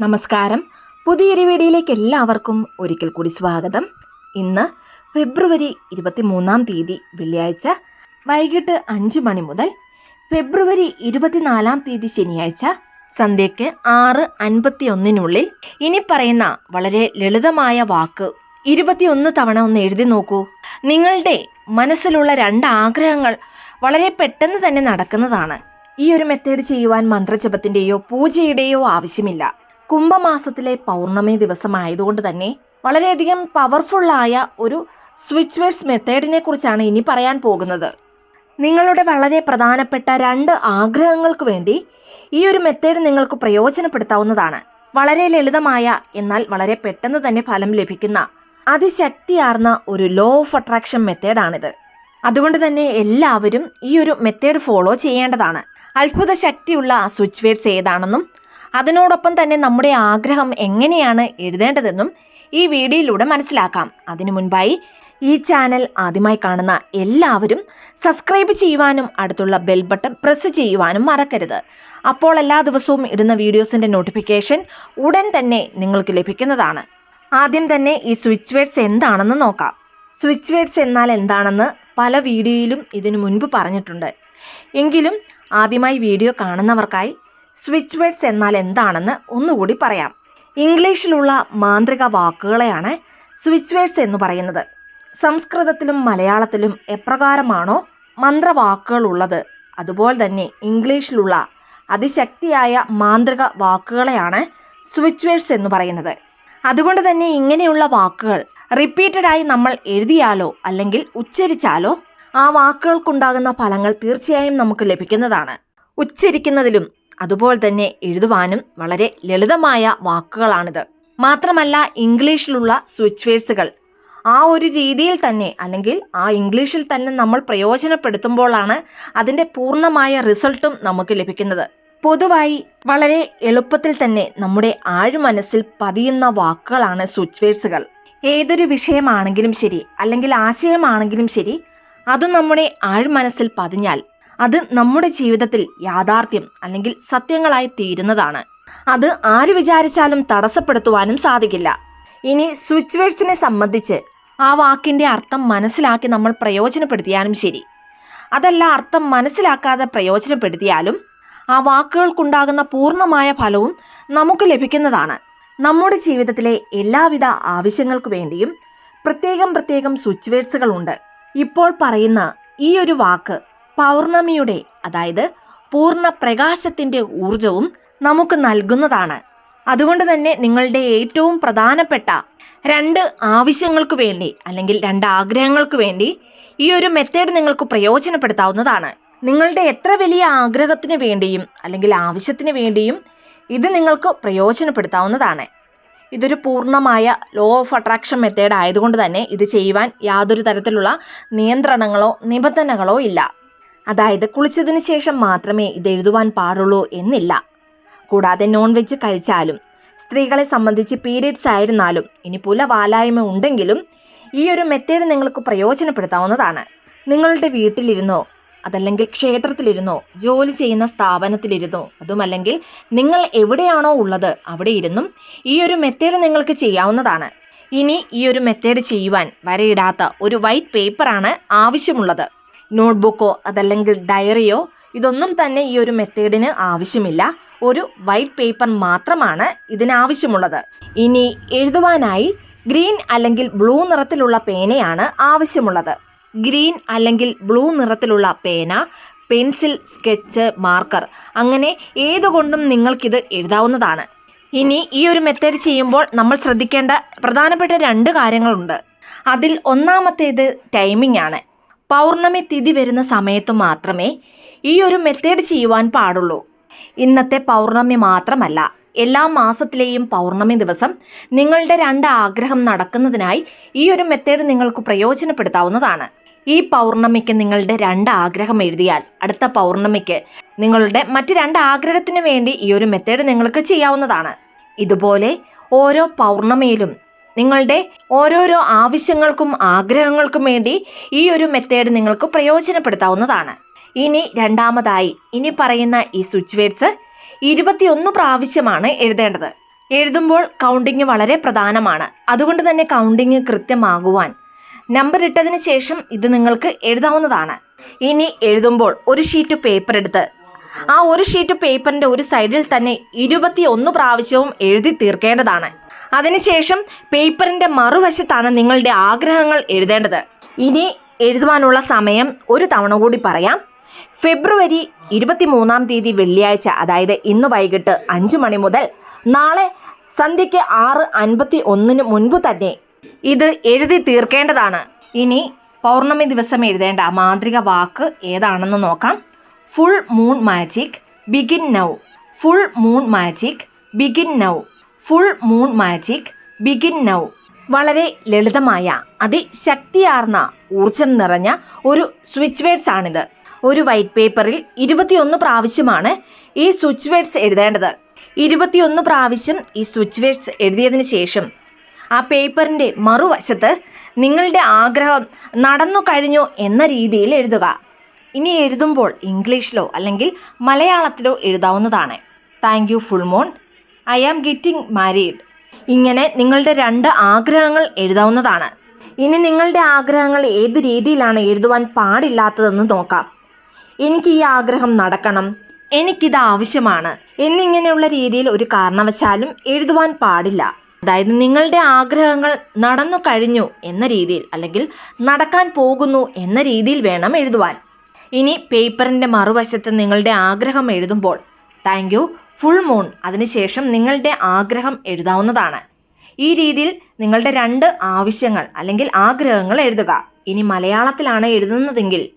നമസ്കാരം. പുതിയൊരു വീഡിയോയിലേക്ക് എല്ലാവർക്കും ഒരിക്കൽ കൂടി സ്വാഗതം. ഇന്ന് ഫെബ്രുവരി ഇരുപത്തി മൂന്നാം തീയതി വെള്ളിയാഴ്ച വൈകിട്ട് അഞ്ച് മണി മുതൽ ഫെബ്രുവരി ഇരുപത്തിനാലാം തീയതി ശനിയാഴ്ച സന്ധ്യയ്ക്ക് ആറ് അൻപത്തി ഒന്നിനുള്ളിൽ ഇനി പറയുന്ന വളരെ ലളിതമായ വാക്ക് ഇരുപത്തിയൊന്ന് തവണ ഒന്ന് എഴുതി നോക്കൂ. നിങ്ങളുടെ മനസ്സിലുള്ള രണ്ട് ആഗ്രഹങ്ങൾ വളരെ പെട്ടെന്ന് തന്നെ നടക്കുന്നതാണ്. ഈ ഒരു മെത്തേഡ് ചെയ്യുവാൻ മന്ത്രജപത്തിന്റെയോ പൂജയുടെയോ ആവശ്യമില്ല. കുംഭമാസത്തിലെ പൗർണമി ദിവസമായതുകൊണ്ട് തന്നെ വളരെയധികം പവർഫുള്ളായ ഒരു സ്വിച്ച് വേർഡ്സ് മെത്തേഡിനെ കുറിച്ചാണ് ഇനി പറയാൻ പോകുന്നത്. നിങ്ങളുടെ വളരെ പ്രധാനപ്പെട്ട രണ്ട് ആഗ്രഹങ്ങൾക്ക് വേണ്ടി ഈ ഒരു മെത്തേഡ് നിങ്ങൾക്ക് പ്രയോജനപ്പെടുത്താവുന്നതാണ്. വളരെ ലളിതമായ എന്നാൽ വളരെ പെട്ടെന്ന് തന്നെ ഫലം ലഭിക്കുന്ന അതിശക്തിയാർന്ന ഒരു ലോ ഓഫ് അട്രാക്ഷൻ മെത്തേഡാണിത് അതുകൊണ്ട് തന്നെ എല്ലാവരും ഈ ഒരു മെത്തേഡ് ഫോളോ ചെയ്യേണ്ടതാണ്. അത്ഭുത ശക്തിയുള്ള സ്വിച്ച് വേർഡ്സ് ഏതാണെന്നും അതിനോടൊപ്പം തന്നെ നമ്മുടെ ആഗ്രഹം എങ്ങനെയാണ് എഴുതേണ്ടതെന്നും ഈ വീഡിയോയിലൂടെ മനസ്സിലാക്കാം. അതിനു മുൻപായി ഈ ചാനൽ ആദ്യമായി കാണുന്ന എല്ലാവരും സബ്സ്ക്രൈബ് ചെയ്യുവാനും അടുത്തുള്ള ബെൽ ബട്ടൺ പ്രസ് ചെയ്യുവാനും മറക്കരുത്. അപ്പോൾ എല്ലാ ദിവസവും ഇടുന്ന വീഡിയോസിന്റെ നോട്ടിഫിക്കേഷൻ ഉടൻ തന്നെ നിങ്ങൾക്ക് ലഭിക്കുന്നതാണ്. ആദ്യം തന്നെ ഈ സ്വിച്ച് വേർഡ്സ് എന്താണെന്ന് നോക്കാം. സ്വിച്ച് വേർഡ്സ് എന്നാൽ എന്താണെന്ന് പല വീഡിയോയിലും ഇതിനു മുൻപ് പറഞ്ഞിട്ടുണ്ട്. എങ്കിലും ആദ്യമായി വീഡിയോ കാണുന്നവർക്കായി സ്വിച്ച് വേർഡ്സ് എന്നാൽ എന്താണെന്ന് ഒന്നുകൂടി പറയാം. ഇംഗ്ലീഷിലുള്ള മാന്ത്രിക വാക്കുകളെയാണ് സ്വിച്ച് വേർഡ്സ് എന്ന് പറയുന്നത്. സംസ്കൃതത്തിലും മലയാളത്തിലും എപ്രകാരമാണോ മന്ത്രവാക്കുകൾ ഉള്ളത് അതുപോലെ തന്നെ ഇംഗ്ലീഷിലുള്ള അതിശക്തിയായ മാന്ത്രിക വാക്കുകളെയാണ് സ്വിച്ച് വേർഡ്സ് എന്ന് പറയുന്നത്. അതുകൊണ്ട് തന്നെ ഇങ്ങനെയുള്ള വാക്കുകൾ റിപ്പീറ്റഡായി നമ്മൾ എഴുതിയാലോ അല്ലെങ്കിൽ ഉച്ചരിച്ചാലോ ആ വാക്കുകൾക്കുണ്ടാകുന്ന ഫലങ്ങൾ തീർച്ചയായും നമുക്ക് ലഭിക്കുന്നതാണ്. ഉച്ചരിക്കുന്നതിലും അതുപോലെ തന്നെ എഴുതുവാനും വളരെ ലളിതമായ വാക്കുകളാണിത്. മാത്രമല്ല ഇംഗ്ലീഷിലുള്ള സ്വിച്ച് വേഴ്സുകൾ ആ ഒരു രീതിയിൽ തന്നെ അല്ലെങ്കിൽ ആ ഇംഗ്ലീഷിൽ തന്നെ നമ്മൾ പ്രയോജനപ്പെടുത്തുമ്പോഴാണ് അതിന്റെ പൂർണമായ റിസൾട്ടും നമുക്ക് ലഭിക്കുന്നത്. പൊതുവായി വളരെ എളുപ്പത്തിൽ തന്നെ നമ്മുടെ ആഴ്മനസ്സിൽ പതിയുന്ന വാക്കുകളാണ് സ്വിച്ച് വേഴ്സുകൾ ഏതൊരു വിഷയമാണെങ്കിലും ശരി അല്ലെങ്കിൽ ആശയമാണെങ്കിലും ശരി അത് നമ്മുടെ ആഴ്മനസ്സിൽ പതിഞ്ഞാൽ അത് നമ്മുടെ ജീവിതത്തിൽ യാഥാർത്ഥ്യം അല്ലെങ്കിൽ സത്യങ്ങളായി തീരുന്നതാണ്. അത് ആര് വിചാരിച്ചാലും തടസ്സപ്പെടുത്തുവാനും സാധിക്കില്ല. ഇനി സ്വിച്ച് വേർഡ്സിനെ സംബന്ധിച്ച് ആ വാക്കിന്റെ അർത്ഥം മനസ്സിലാക്കി നമ്മൾ പ്രയോജനപ്പെടുത്തിയാലും ശരി. അതല്ല അർത്ഥം മനസ്സിലാക്കാതെ പ്രയോജനപ്പെടുത്തിയാലും ആ വാക്കുകൾക്കുണ്ടാകുന്ന പൂർണമായ ഫലവും നമുക്ക് ലഭിക്കുന്നതാണ്. നമ്മുടെ ജീവിതത്തിലെ എല്ലാവിധ ആവശ്യങ്ങൾക്ക് വേണ്ടിയും പ്രത്യേകം പ്രത്യേകം സ്വിച്ച് വേർഡ്സുകളുണ്ട് ഇപ്പോൾ പറയുന്ന ഈ ഒരു വാക്ക് പൗർണമിയുടെ അതായത് പൂർണ പ്രകാശത്തിന്റെ ഊർജവും നമുക്ക് നൽകുന്നതാണ്. അതുകൊണ്ട് തന്നെ നിങ്ങളുടെ ഏറ്റവും പ്രധാനപ്പെട്ട രണ്ട് ആവശ്യങ്ങൾക്ക് വേണ്ടി അല്ലെങ്കിൽ രണ്ട് ആഗ്രഹങ്ങൾക്ക് വേണ്ടി ഈ ഒരു മെത്തേഡ് നിങ്ങൾക്ക് പ്രയോജനപ്പെടുത്താവുന്നതാണ്. നിങ്ങളുടെ എത്ര വലിയ ആഗ്രഹത്തിന് വേണ്ടിയും അല്ലെങ്കിൽ ആവശ്യത്തിന് വേണ്ടിയും ഇത് നിങ്ങൾക്ക് പ്രയോജനപ്പെടുത്താവുന്നതാണ്. ഇതൊരു പൂർണമായ ലോ ഓഫ് അട്രാക്ഷൻ മെത്തേഡ് ആയതുകൊണ്ട് തന്നെ ഇത് ചെയ്യുവാൻ യാതൊരു തരത്തിലുള്ള നിയന്ത്രണങ്ങളോ നിബന്ധനകളോ ഇല്ല. അതായത് കുളിച്ചതിന് ശേഷം മാത്രമേ ഇത് എഴുതുവാൻ പാടുള്ളൂ എന്നില്ല. കൂടാതെ നോൺ വെജ് കഴിച്ചാലും സ്ത്രീകളെ സംബന്ധിച്ച് പീരിയഡ്സ് ആയിരുന്നാലും ഇനി പുല വാലായ്മ ഉണ്ടെങ്കിലും ഈ ഒരു മെത്തേഡ് നിങ്ങൾക്ക് പ്രയോജനപ്പെടുത്താവുന്നതാണ്. നിങ്ങളുടെ വീട്ടിലിരുന്നോ അതല്ലെങ്കിൽ ക്ഷേത്രത്തിലിരുന്നോ ജോലി ചെയ്യുന്ന സ്ഥാപനത്തിലിരുന്നോ അതുമല്ലെങ്കിൽ നിങ്ങൾ എവിടെയാണോ ഉള്ളത് അവിടെ ഇരുന്നും ഈ ഒരു മെത്തേഡ് നിങ്ങൾക്ക് ചെയ്യാവുന്നതാണ്. ഇനി ഈ ഒരു മെത്തേഡ് ചെയ്യുവാൻ വരയിടാത്ത ഒരു വൈറ്റ് പേപ്പറാണ് ആവശ്യമുള്ളത്. നോട്ട്ബുക്കോ അതല്ലെങ്കിൽ ഡയറിയോ ഇതൊന്നും തന്നെ ഈ ഒരു മെത്തേഡിന് ആവശ്യമില്ല. ഒരു വൈറ്റ് പേപ്പർ മാത്രമാണ് ഇതിനാവശ്യമുള്ളത് ഇനി എഴുതുവാനായി ഗ്രീൻ അല്ലെങ്കിൽ ബ്ലൂ നിറത്തിലുള്ള പേനയാണ് ആവശ്യമുള്ളത്. ഗ്രീൻ അല്ലെങ്കിൽ ബ്ലൂ നിറത്തിലുള്ള പേന പെൻസിൽ സ്കെച്ച് മാർക്കർ അങ്ങനെ ഏതുകൊണ്ടും നിങ്ങൾക്കിത് എഴുതാവുന്നതാണ്. ഇനി ഈ ഒരു മെത്തേഡ് ചെയ്യുമ്പോൾ നമ്മൾ ശ്രദ്ധിക്കേണ്ട പ്രധാനപ്പെട്ട രണ്ട് കാര്യങ്ങളുണ്ട്. അതിൽ ഒന്നാമത്തേത് ടൈമിംഗ് ആണ്. പൗർണമി തിഥി വരുന്ന സമയത്ത് മാത്രമേ ഈ ഒരു മെത്തേഡ് ചെയ്യുവാൻ പാടുള്ളൂ. ഇന്നത്തെ പൗർണമി മാത്രമല്ല എല്ലാ മാസത്തിലെയും പൗർണമി ദിവസം നിങ്ങളുടെ രണ്ട് ആഗ്രഹം നടക്കുന്നതിനായി ഈ ഒരു മെത്തേഡ് നിങ്ങൾക്ക് പ്രയോജനപ്പെടുത്താവുന്നതാണ്. ഈ പൗർണമിക്ക് നിങ്ങളുടെ രണ്ട് ആഗ്രഹം എഴുതിയാൽ അടുത്ത പൗർണമിക്ക് നിങ്ങളുടെ മറ്റ് രണ്ട് ആഗ്രഹത്തിന് വേണ്ടി ഈ ഒരു മെത്തേഡ് നിങ്ങൾക്ക് ചെയ്യാവുന്നതാണ്. ഇതുപോലെ ഓരോ പൗർണമിയിലും നിങ്ങളുടെ ഓരോരോ ആവശ്യങ്ങൾക്കും ആഗ്രഹങ്ങൾക്കും വേണ്ടി ഈ ഒരു മെത്തേഡ് നിങ്ങൾക്ക് പ്രയോജനപ്പെടുത്താവുന്നതാണ്. ഇനി രണ്ടാമതായി ഇനി പറയുന്ന ഈ സ്വിച്ച് വേർഡ്സ് ഇരുപത്തിയൊന്ന് പ്രാവശ്യമാണ് എഴുതേണ്ടത്. എഴുതുമ്പോൾ കൗണ്ടിങ് വളരെ പ്രധാനമാണ്. അതുകൊണ്ട് തന്നെ കൗണ്ടിങ് കൃത്യമാകുവാൻ നമ്പർ ഇട്ടതിന് ശേഷം ഇത് നിങ്ങൾക്ക് എഴുതാവുന്നതാണ്. ഇനി എഴുതുമ്പോൾ ഒരു ഷീറ്റ് പേപ്പർ എടുത്ത് ആ ഒരു ഷീറ്റ് പേപ്പറിന്റെ ഒരു സൈഡിൽ തന്നെ ഇരുപത്തി ഒന്ന് പ്രാവശ്യവും എഴുതി തീർക്കേണ്ടതാണ്. അതിനുശേഷം പേപ്പറിന്റെ മറുവശത്താണ് നിങ്ങളുടെ ആഗ്രഹങ്ങൾ എഴുതേണ്ടത്. ഇനി എഴുതുവാനുള്ള സമയം ഒരു തവണ കൂടി പറയാം. ഫെബ്രുവരി ഇരുപത്തി മൂന്നാം തീയതി വെള്ളിയാഴ്ച അതായത് ഇന്ന് വൈകിട്ട് അഞ്ച് മണി മുതൽ നാളെ സന്ധ്യയ്ക്ക് ആറ് അൻപത്തി ഒന്നിന് മുൻപ് തന്നെ ഇത് എഴുതി തീർക്കേണ്ടതാണ്. ഇനി പൗർണമി ദിവസം എഴുതേണ്ട മാന്ത്രിക വാക്ക് ഏതാണെന്ന് നോക്കാം. Full moon magic begin now full moon magic begin now full moon magic begin now വളരെ ലളിതമായ അതിശക്തിയാർന്ന ഊർജം നിറഞ്ഞ ഒരു സ്വിച്ച് വേർഡ്സ് ആണിത്. ഒരു വൈറ്റ് പേപ്പറിൽ ഇരുപത്തിയൊന്ന് പ്രാവശ്യമാണ് ഈ സ്വിച്ച് വേർഡ്സ് എഴുതേണ്ടത്. ഇരുപത്തിയൊന്ന് പ്രാവശ്യം ഈ സ്വിച്ച് വേർഡ്സ് എഴുതിയതിന് ശേഷം ആ പേപ്പറിന്റെ മറുവശത്ത് നിങ്ങളുടെ ആഗ്രഹം നടന്നു കഴിഞ്ഞു എന്ന രീതിയിൽ എഴുതുക. ഇനി എഴുതുമ്പോൾ ഇംഗ്ലീഷിലോ അല്ലെങ്കിൽ മലയാളത്തിലോ എഴുതാവുന്നതാണ്. Thank you full moon I am getting married. ഇങ്ങനെ നിങ്ങളുടെ രണ്ട് ആഗ്രഹങ്ങൾ എഴുതാവുന്നതാണ്. ഇനി നിങ്ങളുടെ ആഗ്രഹങ്ങൾ ഏത് രീതിയിലാണ് എഴുതുവാൻ പാടില്ലാത്തതെന്ന് നോക്കാം. എനിക്ക് ഈ ആഗ്രഹം നടക്കണം. എനിക്കിത് ആവശ്യമാണ്. എന്നിങ്ങനെയുള്ള രീതിയിൽ ഒരു കാരണവശാലും എഴുതുവാൻ പാടില്ല. അതായത് നിങ്ങളുടെ ആഗ്രഹങ്ങൾ നടന്നു കഴിഞ്ഞു എന്ന രീതിയിൽ അല്ലെങ്കിൽ നടക്കാൻ പോകുന്നു എന്ന രീതിയിൽ വേണം എഴുതുവാൻ. ഇനി പേപ്പറിന്റെ മറുവശത്ത് നിങ്ങളുടെ ആഗ്രഹം എഴുതുമ്പോൾ താങ്ക് യു. Full moon. അതിനുശേഷം നിങ്ങളുടെ ആഗ്രഹം എഴുതാവുന്നതാണ്. ഈ രീതിയിൽ നിങ്ങളുടെ രണ്ട് ആവശ്യങ്ങൾ അല്ലെങ്കിൽ ആഗ്രഹങ്ങൾ എഴുതുക. ഇനി മലയാളത്തിലാണ് എഴുതുന്നതെങ്കിൽ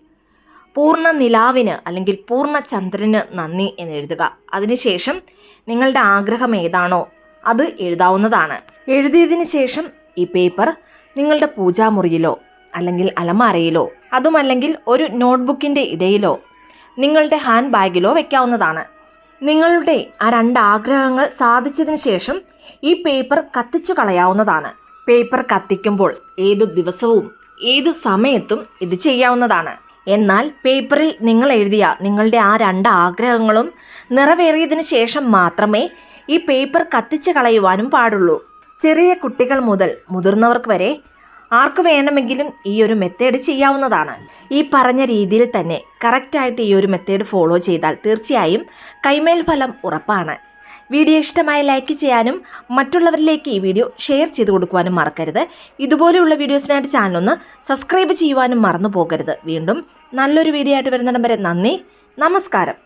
പൂർണ നിലാവിന് അല്ലെങ്കിൽ പൂർണ ചന്ദ്രന് നന്ദി എന്ന് എഴുതുക. അതിനുശേഷം നിങ്ങളുടെ ആഗ്രഹം ഏതാണോ അത് എഴുതാവുന്നതാണ്. എഴുതിയതിന് ശേഷം ഈ പേപ്പർ നിങ്ങളുടെ പൂജാമുറിയിലോ അല്ലെങ്കിൽ അലമാരയിലോ അതുമല്ലെങ്കിൽ ഒരു നോട്ട്ബുക്കിന്റെ ഇടയിലോ നിങ്ങളുടെ ഹാൻഡ് ബാഗിലോ വെക്കാവുന്നതാണ്. നിങ്ങളുടെ ആ രണ്ട് ആഗ്രഹങ്ങൾ സാധിച്ചതിന് ശേഷം ഈ പേപ്പർ കത്തിച്ചു കളയാവുന്നതാണ്. പേപ്പർ കത്തിക്കുമ്പോൾ ഏതു ദിവസവും ഏത് സമയത്തും ഇത് ചെയ്യാവുന്നതാണ്. എന്നാൽ പേപ്പറിൽ നിങ്ങൾ എഴുതിയ നിങ്ങളുടെ ആ രണ്ട് ആഗ്രഹങ്ങളും നിറവേറിയതിന് ശേഷം മാത്രമേ ഈ പേപ്പർ കത്തിച്ചു കളയുവാനും പാടുള്ളൂ. ചെറിയ കുട്ടികൾ മുതൽ മുതിർന്നവർക്ക് വരെ ആർക്ക് വേണമെങ്കിലും ഈ ഒരു മെത്തേഡ് ചെയ്യാവുന്നതാണ്. ഈ പറഞ്ഞ രീതിയിൽ തന്നെ കറക്റ്റായിട്ട് ഈ ഒരു മെത്തേഡ് ഫോളോ ചെയ്താൽ തീർച്ചയായും കൈമേൽ ഫലം ഉറപ്പാണ്. വീഡിയോ ഇഷ്ടമായി ലൈക്ക് ചെയ്യാനും മറ്റുള്ളവരിലേക്ക് ഈ വീഡിയോ ഷെയർ ചെയ്ത് കൊടുക്കുവാനും മറക്കരുത്. ഇതുപോലെയുള്ള വീഡിയോസിനായിട്ട് ചാനലൊന്ന് സബ്സ്ക്രൈബ് ചെയ്യുവാനും മറന്നു പോകരുത് വീണ്ടും നല്ലൊരു വീഡിയോ ആയിട്ട് വരുന്നിടം വരെ നന്ദി. നമസ്കാരം.